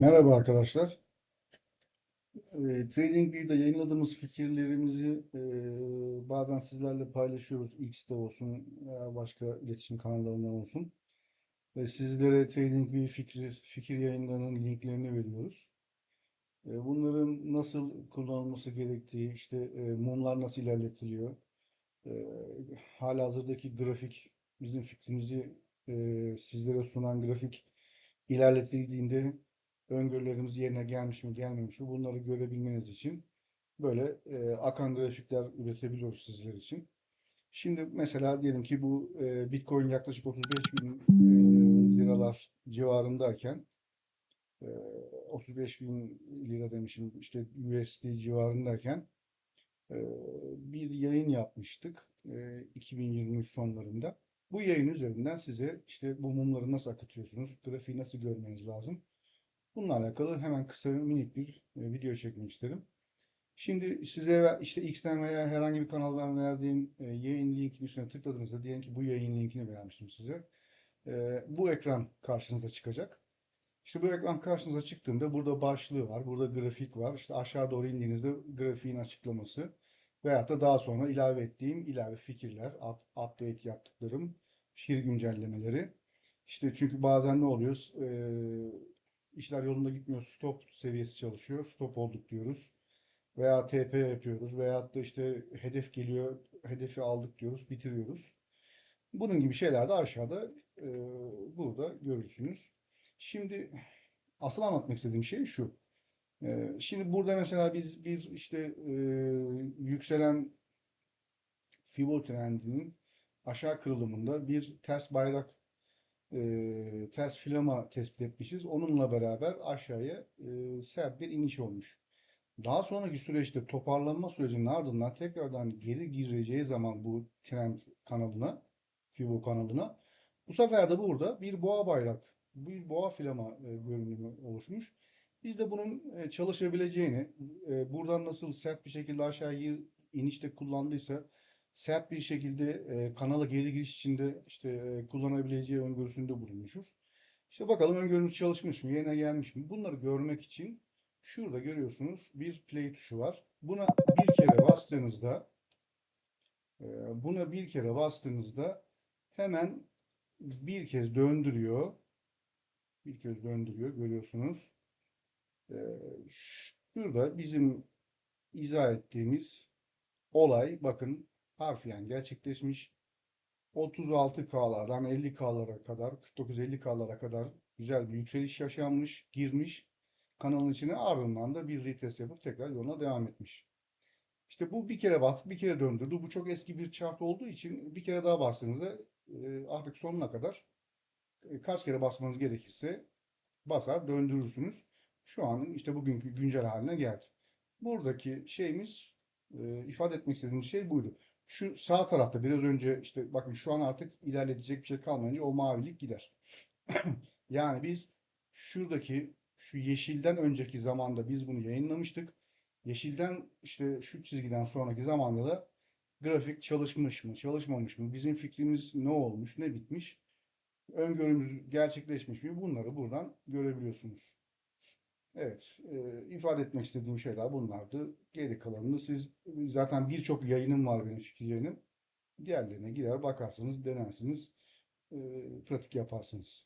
Merhaba arkadaşlar. E, TradingView'de yayınladığımız fikirlerimizi e, bazen sizlerle paylaşıyoruz. X'te olsun veya başka iletişim kanallarından olsun. Ve sizlere TradingView fikir, fikir yayınlarının linklerini veriyoruz. E, bunların nasıl kullanılması gerektiği, işte e, mumlar nasıl ilerletiliyor, e, halihazırdaki grafik, bizim fikrimizi sizlere sunan grafik ilerletildiğinde öngörülerimiz yerine gelmiş mi gelmemiş mi bunları görebilmeniz için böyle e, akan grafikler üretebiliyoruz sizler için. Şimdi mesela diyelim ki bu e, Bitcoin yaklaşık 35 bin e, liralar civarındayken e, 35 bin lira demişim işte USD civarındayken e, bir yayın yapmıştık e, 2023 sonlarında. Bu yayın üzerinden size işte bu mumları nasıl akıtıyorsunuz, grafiği nasıl görmeniz lazım. Bununla alakalı hemen kısa minik bir e, video çekmek istedim. Şimdi size işte X'ten veya herhangi bir kanaldan verdiğim e, yayın linkinin üstüne tıkladığınızda diyelim ki bu yayın linkini vermiştim size. E, bu ekran karşınıza çıkacak. İşte bu ekran karşınıza çıktığında burada başlığı var, burada grafik var. İşte aşağı doğru indiğinizde grafiğin açıklaması veyahut da daha sonra ilave ettiğim ilave fikirler, up- update yaptıklarım, fikir güncellemeleri. İşte çünkü bazen ne oluyor? İşler yolunda gitmiyor. Stop seviyesi çalışıyor. Stop olduk diyoruz. Veya TP yapıyoruz. Veyahut da işte hedef geliyor. Hedefi aldık diyoruz. Bitiriyoruz. Bunun gibi şeyler de aşağıda e, burada görürsünüz. Şimdi asıl anlatmak istediğim şey şu. E, şimdi burada mesela biz bir işte e, yükselen Fibo trendinin aşağı kırılımında bir ters bayrak e, ters filama tespit etmişiz. Onunla beraber aşağıya e, sert bir iniş olmuş. Daha sonraki süreçte toparlanma sürecinin ardından tekrardan geri gireceği zaman bu trend kanalına, Fibo kanalına bu sefer de burada bir boğa bayrak, bir boğa filama e, görünümü oluşmuş. Biz de bunun çalışabileceğini, buradan nasıl sert bir şekilde aşağıya inişte kullandıysa sert bir şekilde e, kanala geri giriş için de işte e, kullanabileceği öngörüsünde bulunmuşuz. İşte bakalım öngörümüz çalışmış mı, yerine gelmiş mi? Bunları görmek için şurada görüyorsunuz bir play tuşu var. Buna bir kere bastığınızda e, buna bir kere bastığınızda hemen bir kez döndürüyor. Bir kez döndürüyor görüyorsunuz. E, şurada bizim izah ettiğimiz olay bakın harfiyen gerçekleşmiş. 36K'lardan 50K'lara kadar 49-50K'lara kadar güzel bir yükseliş yaşanmış, girmiş kanalın içine ardından da bir retest yapıp tekrar yoluna devam etmiş. İşte bu bir kere bastık, bir kere döndürdü. Bu çok eski bir chart olduğu için bir kere daha bastığınızda e, artık sonuna kadar e, kaç kere basmanız gerekirse basar döndürürsünüz. Şu an işte bugünkü güncel haline geldi. Buradaki şeyimiz e, ifade etmek istediğimiz şey buydu. Şu sağ tarafta biraz önce işte bakın şu an artık ilerletecek bir şey kalmayınca o mavilik gider. Yani biz şuradaki şu yeşilden önceki zamanda biz bunu yayınlamıştık. Yeşilden işte şu çizgiden sonraki zamanda da grafik çalışmış mı, çalışmamış mı, bizim fikrimiz ne olmuş, ne bitmiş, öngörümüz gerçekleşmiş mi bunları buradan görebiliyorsunuz. Evet, e, ifade etmek istediğim şeyler bunlardı. Geri kalanını siz zaten birçok yayınım var benim fikir yayınım. Diğerlerine girer bakarsınız, denersiniz, e, pratik yaparsınız.